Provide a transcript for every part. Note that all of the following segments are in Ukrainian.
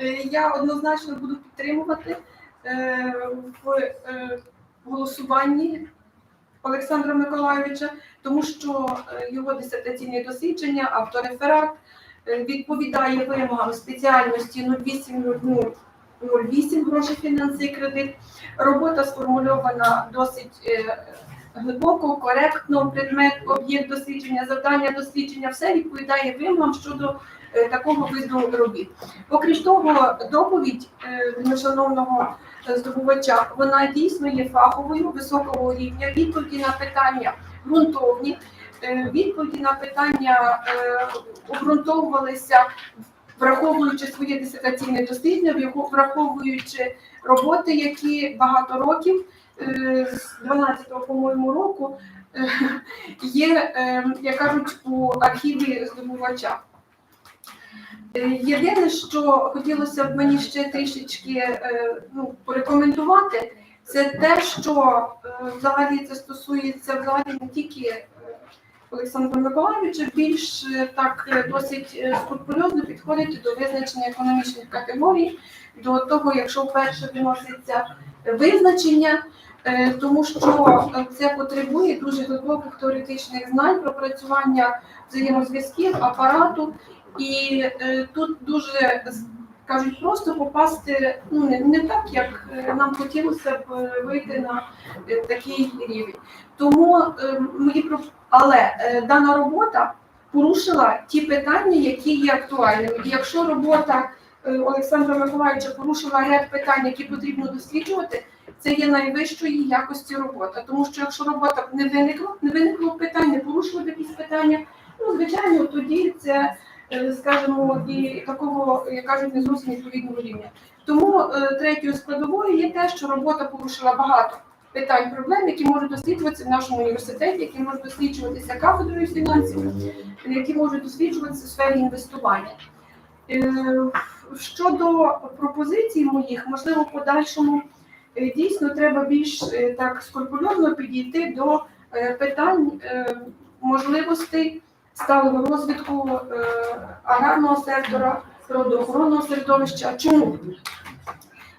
Е, Я однозначно буду підтримувати е, в е, голосуванні Олександра Миколайовича, тому що його дисертаційне дослідження, автореферат відповідає вимогам спеціальності 0808 гроші фінанси кредит. Робота сформульована досить глибоко, коректно, предмет, об'єкт дослідження, завдання дослідження, все відповідає вимогам щодо такого виду робіт. Окрім того, доповідь е, шановного здобувача, вона дійсно є фаховою, високого рівня, відповіді на питання ґрунтовні, е, відповіді на питання е, обґрунтовувалися, враховуючи своє дисертаційне дослідження, врахов- враховуючи роботи, які багато років, е, з 12-го, по-моєму, року, е, є, е, як кажуть, у архіві здобувача. Е, Єдине, що хотілося б мені ще трішечки е, ну, порекомендувати, це те, що е, взагалі це стосується взагалі не тільки Олександра Миколайовича, більш так досить скрупульозно підходить до визначення економічних категорій, до того, якщо вперше виноситься визначення, тому що це потребує дуже глибоких теоретичних знань, пропрацювання взаємозв'язків, апарату. І е, тут дуже кажуть, просто попасти ну не, не так, як е, нам хотілося б е, вийти на е, такий рівень. Тому е, мої про але е, дана робота порушила ті питання, які є актуальними. І якщо робота е, Олександра Миколаївича порушила ряд питань, які потрібно досліджувати, це є найвищої якості робота. Тому що якщо робота не виникла, не виникло питань, не порушило якісь питання, ну звичайно, тоді це скажімо, і такого, як кажуть, не зовсім відповідного рівня. Тому е, третьою складовою є те, що робота порушила багато питань, проблем, які можуть досліджуватися в нашому університеті, які можуть досліджуватися кафедрою фінансів, які можуть досліджуватися в сфері інвестування. Е, Щодо пропозицій моїх, можливо, в подальшому е, дійсно треба більш е, так скрупульозно підійти до е, питань е, можливостей сталого розвитку е, аграрного сектора, природоохоронного середовища. Чому?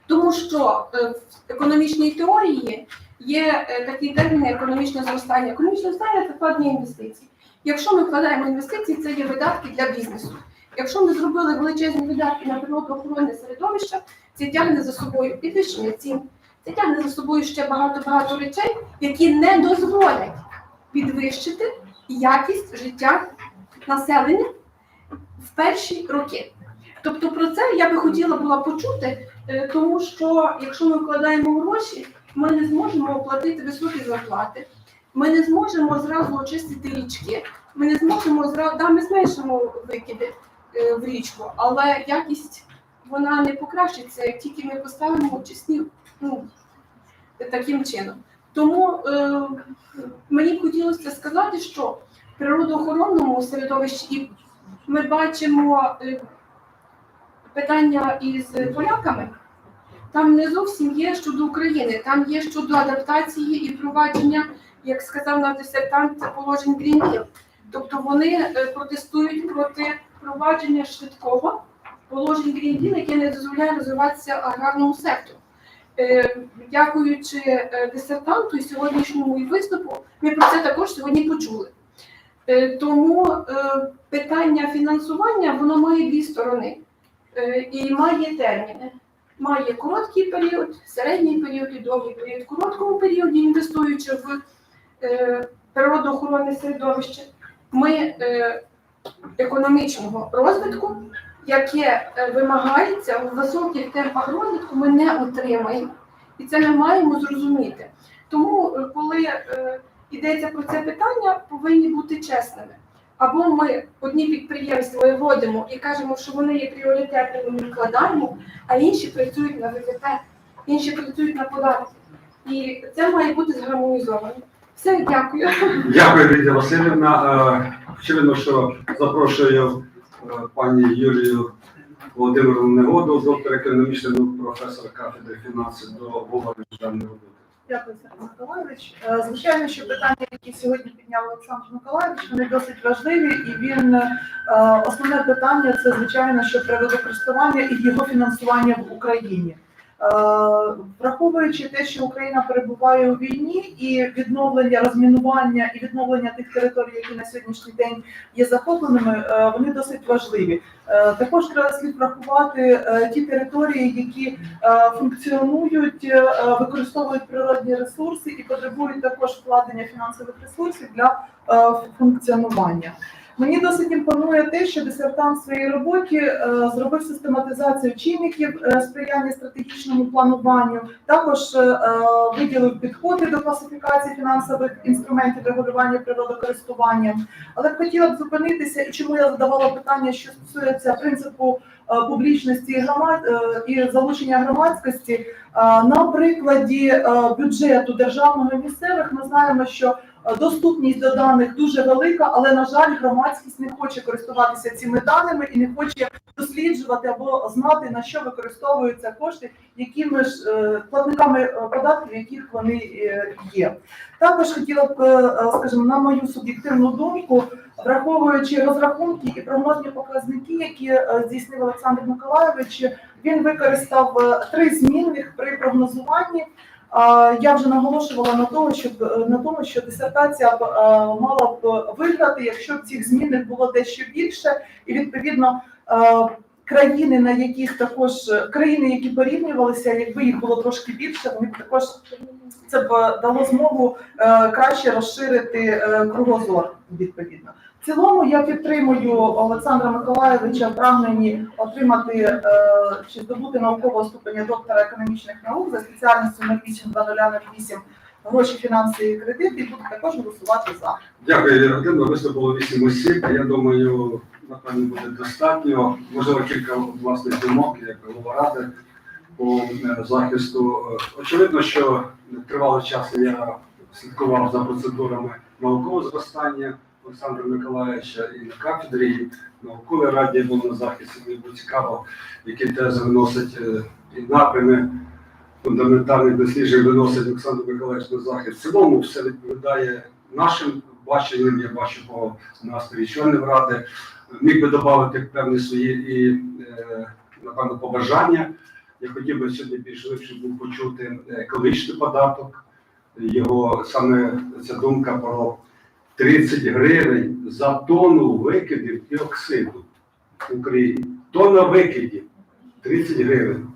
Тому що е, в економічній теорії є е, такий термін як економічне зростання. Економічне зростання це вкладення інвестицій. Якщо ми вкладаємо інвестиції, це є видатки для бізнесу. Якщо ми зробили величезні видатки на природоохоронне середовище, це тягне за собою підвищення цін, це тягне за собою ще багато-багато речей, які не дозволять підвищити якість життя населення в перші роки. Тобто про це я би хотіла була почути, е, тому що якщо ми вкладаємо гроші, ми не зможемо оплатити високі зарплати, ми не зможемо зразу очистити річки, ми не зможемо зразу, да, ми зменшимо викиди е, в річку, але якість вона не покращиться, як тільки ми поставимо очисні ну, таким чином. Тому е, мені б хотілося сказати, що в природоохоронному середовищі ми бачимо е, питання із поляками. Там не зовсім є щодо України, там є щодо адаптації і впровадження, як сказав наш дисертант, положень Deal. Тобто вони е, протестують проти впровадження швидкого положень Deal, яке не дозволяє розвиватися аграрному сектору. Е, Дякуючи е, дисертанту і сьогоднішньому виступу, ми про це також сьогодні почули. Е, Тому питання фінансування воно має дві сторони і має терміни. Має короткий період, середній період і довгий період. В короткому періоді, інвестуючи в природоохоронне середовище, ми економічного розвитку, яке е, вимагається в високих темпах розвитку, ми не отримаємо. І це ми маємо зрозуміти. Тому, е, коли е, йдеться про це питання, повинні бути чесними. Або ми одні підприємства виводимо і кажемо, що вони є пріоритетними, ми вкладаємо, а інші працюють на ВВП, інші працюють на податки. І це має бути згармонізовано. Все, дякую. Дякую, Лідія Васильівна. Очевидно, що запрошую пані Юлію Володимировну Негоду, доктор економічних наук, професор кафедри фінансів до обговорення роботи. Дякую, Сергій Миколаївич. Е, Звичайно, що питання, які сьогодні підняв Олександр Миколаївич, вони досить важливі, і він е, основне питання це звичайно, що природокористування і його фінансування в Україні. Е, Враховуючи те, що Україна перебуває у війні, і відновлення розмінування і відновлення тих територій, які на сьогоднішній день є захопленими, е, вони досить важливі. Е, Також треба слід врахувати ті території, які функціонують, використовують природні ресурси і потребують також вкладення фінансових ресурсів для функціонування. Мені досить імпонує те, що дисертант в своїй роботі е, зробив систематизацію чинників е, сприяння стратегічному плануванню, також е, виділив підходи до класифікації фінансових інструментів регулювання природокористування. Але хотіла б зупинитися, і чому я задавала питання, що стосується принципу публічності і громад і залучення громадськості. На прикладі бюджету державного місцевих ми знаємо, що доступність до даних дуже велика, але на жаль, громадськість не хоче користуватися цими даними і не хоче досліджувати або знати на що використовуються кошти, якими ж е, платниками е, податків, яких вони е, є. Також хотіла б, е, е, скажімо, на мою суб'єктивну думку, враховуючи розрахунки і прогнозні показники, які е, здійснив Олександр Миколайович, він використав е, три змінних при прогнозуванні. Я вже наголошувала на тому, щоб е, на тому, що дисертація б, е, мала б виграти, якщо б цих змінних було дещо більше, і відповідно е, країни, на яких також країни, які порівнювалися, якби їх було трошки більше, вони б також це б дало змогу краще розширити кругозор відповідно. Цілому я підтримую Олександра Миколаєвича в прагненні отримати е, чи здобути наукового ступеня доктора економічних наук за спеціальністю 082008 гроші, фінанси і кредити, буду також голосувати за. Дякую, Володимирівна. Виступило вісім осіб. Я думаю, напевно, буде достатньо. Можливо, кілька власних думок, як голова ради по захисту. Очевидно, що тривалий час я слідкував за процедурами наукового зростання Олександра Миколаївича і на кафедрі, і в раді я був на захисті. Мені було цікаво, які тези виносить е, і напрями фундаментальних досліджень виносить Олександр Миколаївич на захист. В цілому все відповідає нашим баченням. Я бачу по настрої членів ради. Міг би додати певні свої і е, напевно побажання. Я хотів би сьогодні більш глибше був почути екологічний податок. Його саме ця думка про 30 гривень за тонну викидів діоксиду в Україні. Тонна викидів 30 гривень.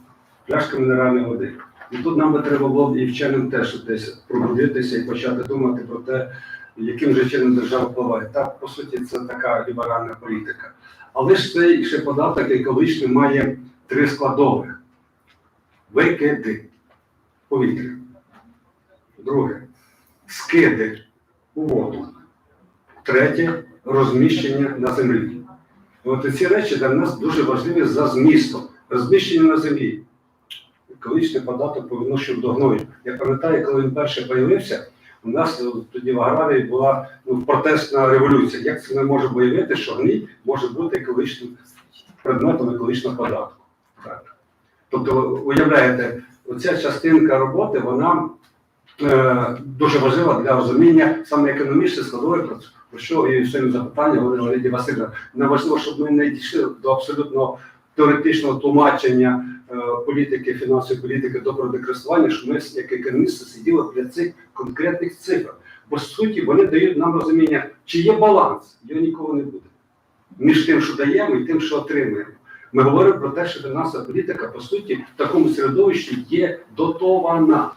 Пляшка мінеральної води. І тут нам би треба було і вченим теж десь пробудитися і почати думати про те, яким же чином держава впливає. Так, по суті, це така ліберальна політика. Але ж цей ще податок екологічний має три складових: викиди повітря. Друге скиди у воду. Третє розміщення на землі. От ці речі для нас дуже важливі за змістом. Розміщення на землі екологічний податок по відношенню до гною. Я пам'ятаю, коли він перше з'явився, у нас е, тоді в аграрії була ну, протестна революція. Як це ми можемо уявити, що гній може бути екологічним предметом екологічного податку? Так. Тобто, уявляєте, оця частинка роботи, вона е, дуже важлива для розуміння саме економічної складової, про про що і сьогодні запитання говорила Лідія Васильівна. Важливо, щоб ми не дійшли до абсолютно теоретичного тлумачення е, політики, фінансової політики до природокористування, що ми як економісти сиділи для цих конкретних цифр. По суті, вони дають нам розуміння, чи є баланс, його ніколи не буде. Між тим, що даємо, і тим, що отримуємо. Ми говоримо про те, що фінансова політика, по суті, в такому середовищі є дотована.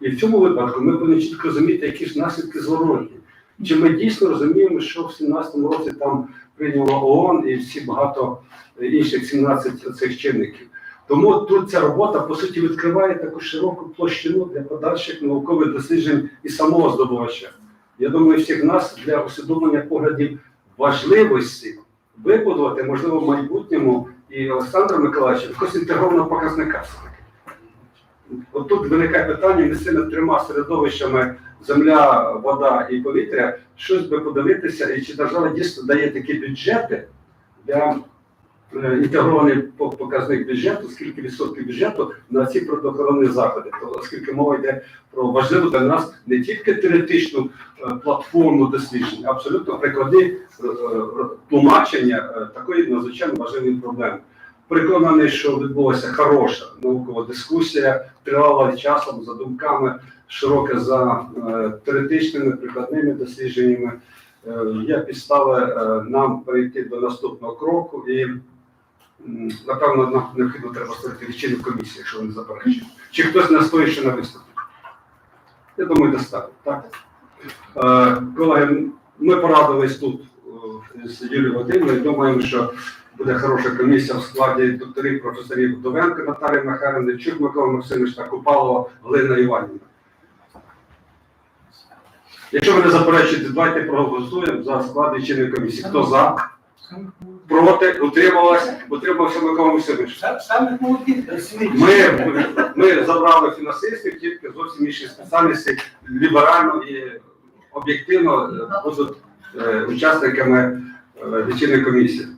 І в цьому випадку ми повинні чітко розуміти, які ж наслідки зворотні. Чи ми дійсно розуміємо, що в 17-му році там прийняло ООН і всі багато інших 17 цих чинників. Тому тут ця робота по суті відкриває таку широку площину для подальших наукових досліджень і самого здобувача. Я думаю, всіх нас для усвідомлення поглядів важливості вибудувати, можливо, в майбутньому і Олександра Миколаївича якось інтегрованого показника. От тут виникає питання між цими трьома середовищами земля, вода і повітря, щось би подивитися, і чи держава дійсно дає такі бюджети для е, інтегрований показник бюджету, скільки відсотків бюджету на ці природоохоронні заходи. То, оскільки мова йде про важливу для нас не тільки теоретичну е, платформу досліджень, а абсолютно прикладні е, тлумачення такої надзвичайно важливої проблеми. Переконаний, що відбулася хороша наукова дискусія, тривала часом за думками, широке за е, теоретичними прикладними дослідженнями. Е, Є підстави е, нам перейти до наступного кроку і напевно нам необхідно треба створити лічильну комісію, якщо ви не заперечуєте. Чи хтось не стоїть ще на виступі? Я думаю, достатньо. Так? Колеги, ми порадились тут з Юлією Вадимовною. Думаємо, що буде хороша комісія в складі докторів, професорів Вдовенко Наталії Михайлівни, Чук Микола Максимович та Купалова Глина Іванівна. Якщо ви не заперечуєте, давайте проголосуємо за склад лічильної комісії. Хто за? Проти? Утрималась? Утримався Микола Максимович. Ми, ми забрали фінансистів тільки зовсім інші спеціальності, ліберально і об'єктивно е, будуть е, учасниками е, лічильної комісії.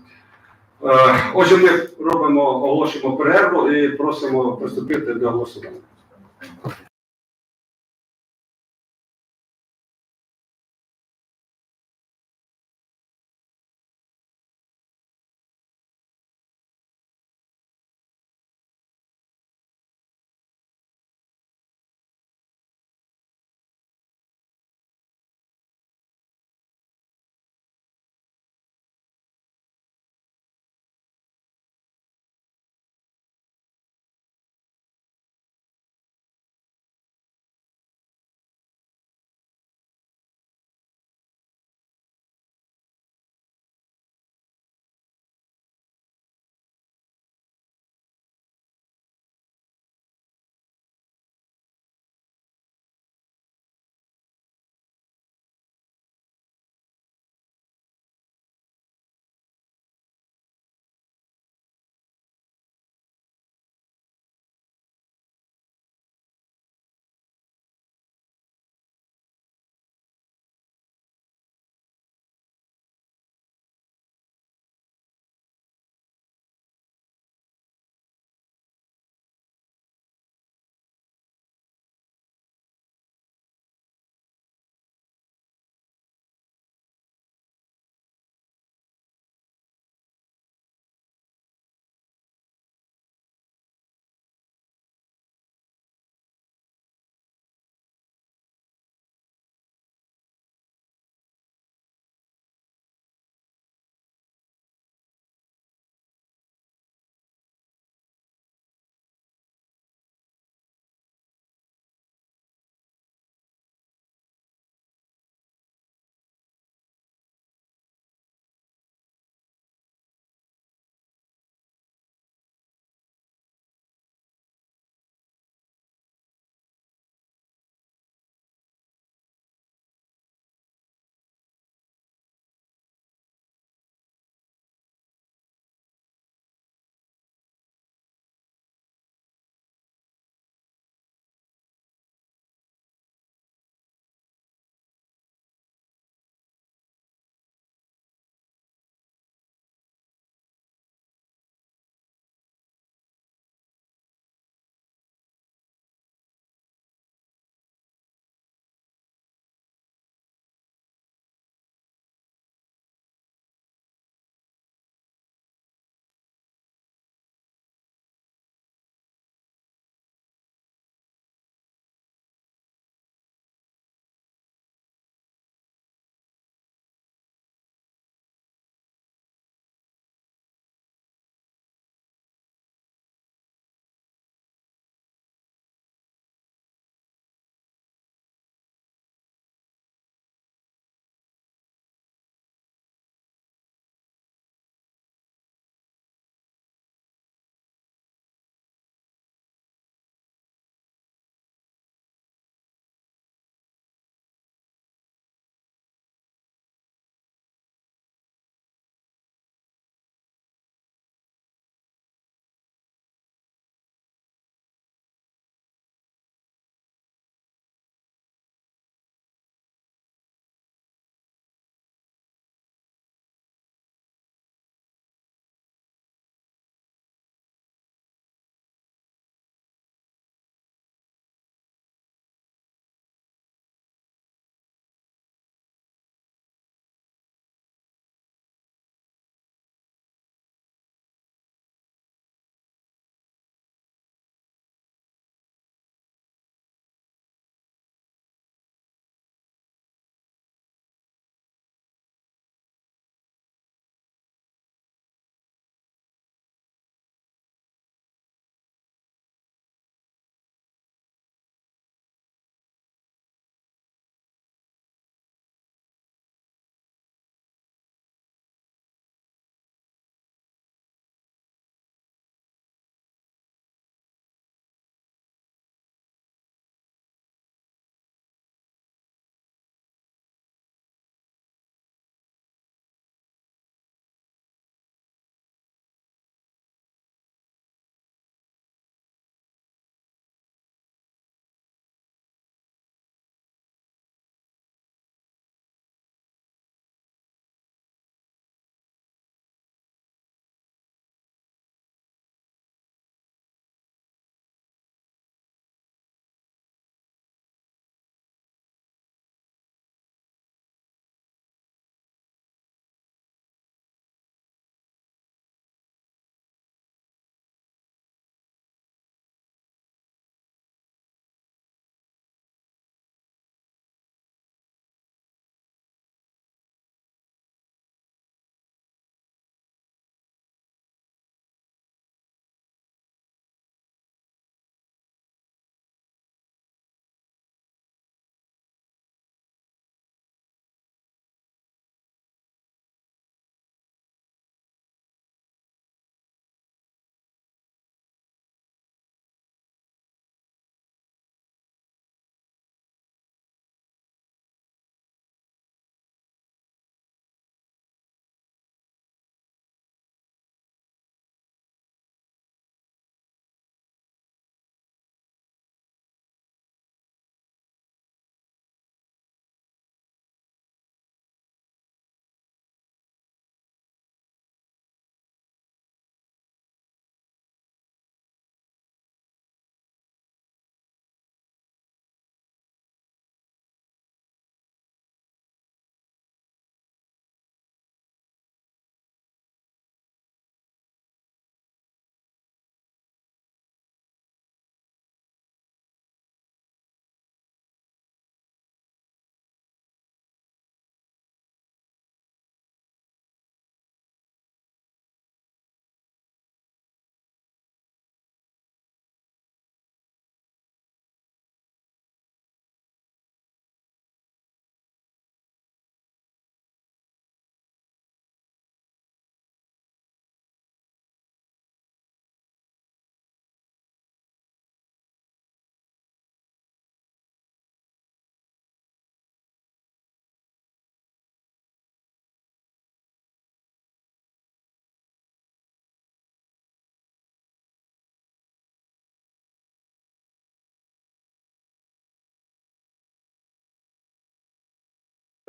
Е, Отже, ми робимо, оголошуємо перерву і просимо приступити до голосування.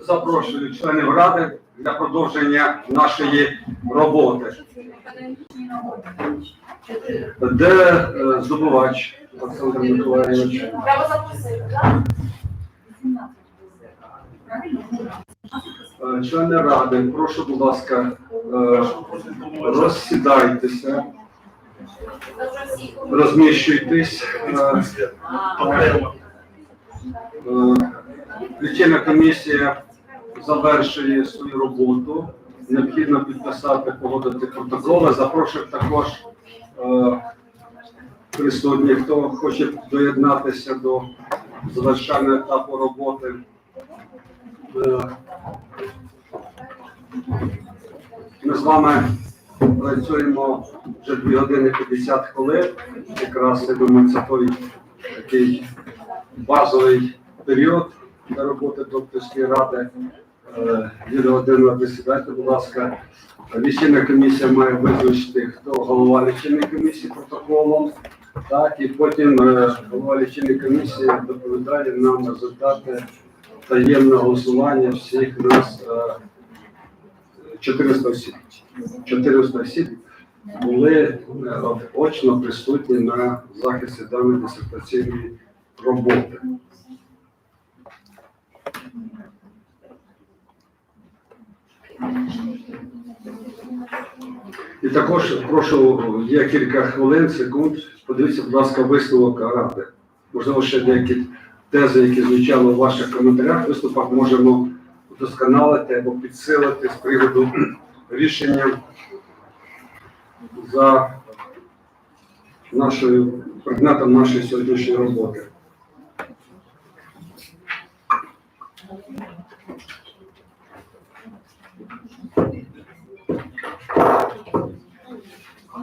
Запрошую членів ради для продовження нашої роботи. Де е, здобувач Олександр Миколаївич? Е, Члени ради, прошу, будь ласка, е, розсідайтеся, розміщуйтесь. Лічильна комісія завершує свою роботу. Необхідно підписати, погодити протоколи. Запрошую також е, присутніх, хто хоче доєднатися до завершального етапу роботи. Е, Ми з вами працюємо вже 2 години 50 хвилин. Якраз я думаю, це той такий базовий період для роботи докторської ради. Е, Юлія Володимирівна, будь ласка. Лічильна комісія має визначити, хто голова лічильної комісії протоколом. Так, і потім е, голова лічильної комісії доповідає нам результати таємного голосування всіх нас е, 400 осіб. 400 осіб були е, очно присутні на захисті даної дисертаційної роботи. І також прошу, є кілька хвилин, секунд. Подивіться, будь ласка, висновок ради. Можливо, ще деякі тези, які звучали у ваших коментарях, виступах можемо удосконалити або підсилити з приводу рішення за нашою предметом нашої сьогоднішньої роботи.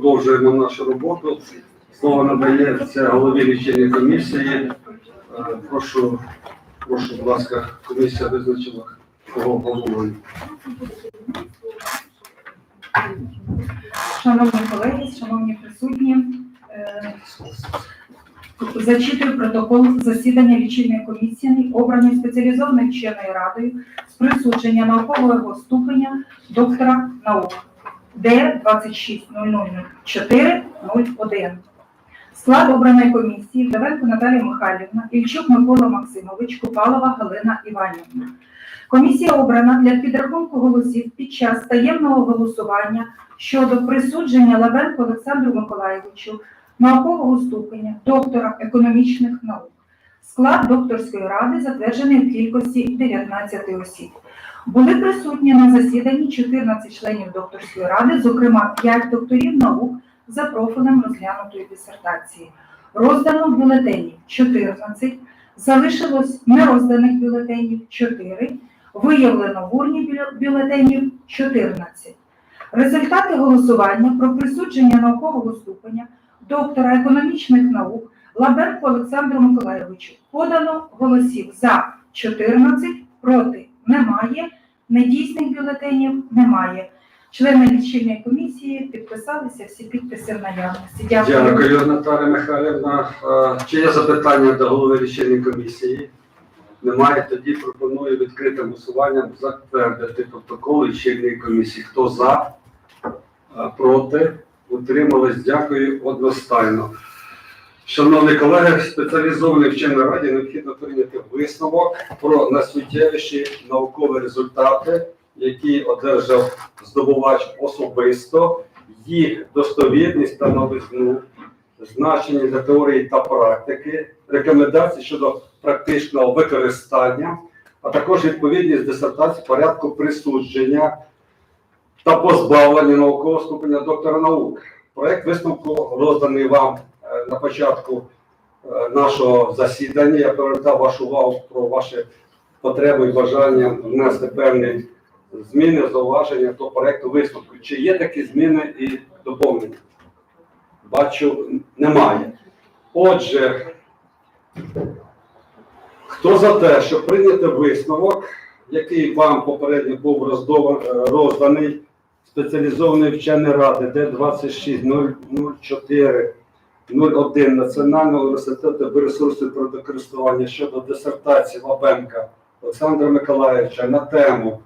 Продовжуємо нашу роботу. Слово надається голові лічильної комісії. Е, Прошу, прошу, будь ласка, комісія визначила кого головою. Шановні колеги, шановні присутні, е, зачитую протокол засідання лічильної комісії, обраної спеціалізованою вченою радою з присудження наукового ступеня доктора наук Д 26.0004.01. Склад обраної комісії Давенко Наталія Михайлівна, Ільчук Микола Максимович, Купалова Галина Іванівна. Комісія обрана для підрахунку голосів під час таємного голосування щодо присудження Лавенко Олександру Миколаєвичу наукового ступеня доктора економічних наук. Склад докторської ради затверджений в кількості 19 осіб. Були присутні на засіданні 14 членів докторської ради, зокрема 5 докторів наук за профілем розглянутої дисертації. Роздано бюлетенів 14, залишилось нерозданих бюлетенів 4, виявлено в урні бюлетенів 14. Результати голосування про присудження наукового ступеня доктора економічних наук Лабенко Олександру Миколайовичу подано голосів за 14, проти немає, недійсних бюлетенів немає. Члени лічильної комісії підписалися всі підписи в наявності. Дякую. Дякую, Наталя Михайлівна. Чи є запитання до голови лічильної комісії? Немає, тоді пропоную відкритим голосуванням затвердити протокол лічильної комісії. Хто за, проти, утримались, дякую одностайно. Шановні колеги, спеціалізованій вченій раді необхідно прийняти висновок про найсуттєвіші наукові результати, які одержав здобувач особисто, їх достовірність та новизну, значення для теорії та практики, рекомендації щодо практичного використання, а також відповідність дисертації порядку присудження та позбавлення наукового ступеня доктора наук. Проект висновку розданий вам на початку е, нашого засідання. Я привертав вашу увагу про ваші потреби і бажання внести певні зміни, зауваження до проекту висновку. Чи є такі зміни і доповнення? Бачу, немає. Отже, хто за те, щоб прийняти висновок, який вам попередньо був е, розданий спеціалізованої вченої ради Д-26-004 01 Національного університету біоресурсів природокористування щодо дисертації Лапенка Олександра Миколаївича на тему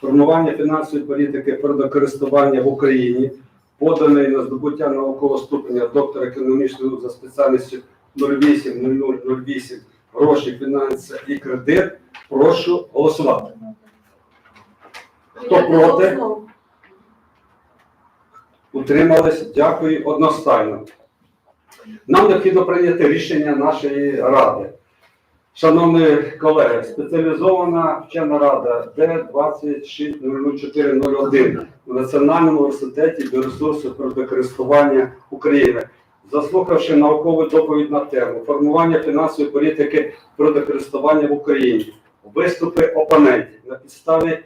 формування фінансової політики природокористування в Україні, поданий на здобуття наукового ступеня доктора економічних наук за спеціальністю 08 гроші, фінанси і кредит. Прошу голосувати. Хто проти? Утримались? Дякую одностайно. Нам необхідно прийняти рішення нашої ради. Шановні колеги, спеціалізована вчена рада Д-260401 у Національному університеті біоресурсів природокористування України, заслухавши наукову доповідь на тему формування фінансової політики природокористування в Україні, виступи опонентів на підставі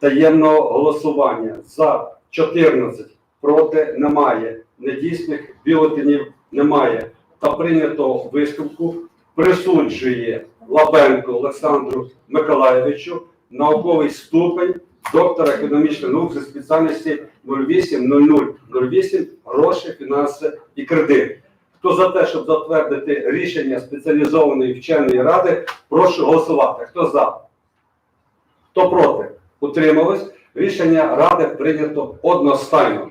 таємного голосування за 14, проти немає, недійсних бюлетенів немає та прийнятого висновку присуджує Лабенко Олександру Миколаєвичу науковий ступень доктора економічних наук за спеціальності 080008 гроші, фінанси і кредит. Хто за те, щоб затвердити рішення спеціалізованої вченої ради, прошу голосувати. Хто за? Хто проти? Утримались? Рішення ради прийнято одностайно.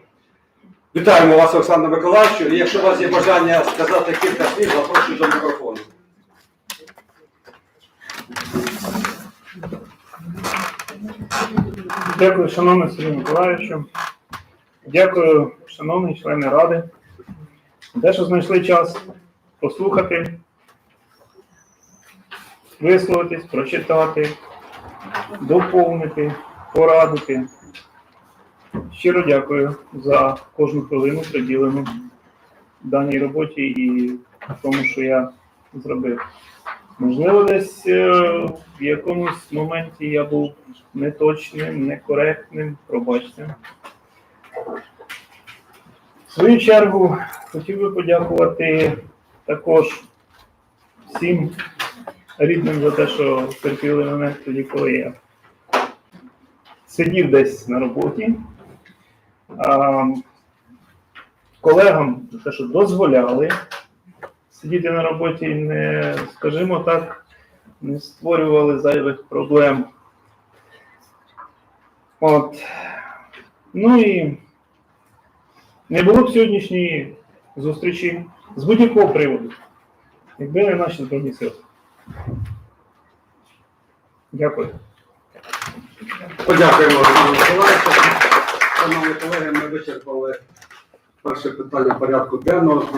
Вітаємо вас, Олександр Миколаївич. Якщо у вас є бажання сказати кілька слів, запрошую до мікрофону. Дякую, шановний Сергій Миколаївичу. Дякую, шановні члени ради, те, що знайшли час послухати, висловитись, прочитати, доповнити, порадити. Щиро дякую за кожну хвилину приділену даній роботі і тому, що я зробив. Можливо, десь е, в якомусь моменті я був неточним, некоректним, пробачте. В свою чергу хотів би подякувати також всім рідним за те, що терпіли мене тоді, коли я сидів десь на роботі. Колегам за те, що дозволяли сидіти на роботі, і не, скажімо так, не створювали зайвих проблем. От. Ну і не було б сьогоднішньої зустрічі з будь-якого приводу, якби не наші збройні сили. Дякую. Подякуємо. Шановні колеги, ми вичерпали перше питання порядку денного.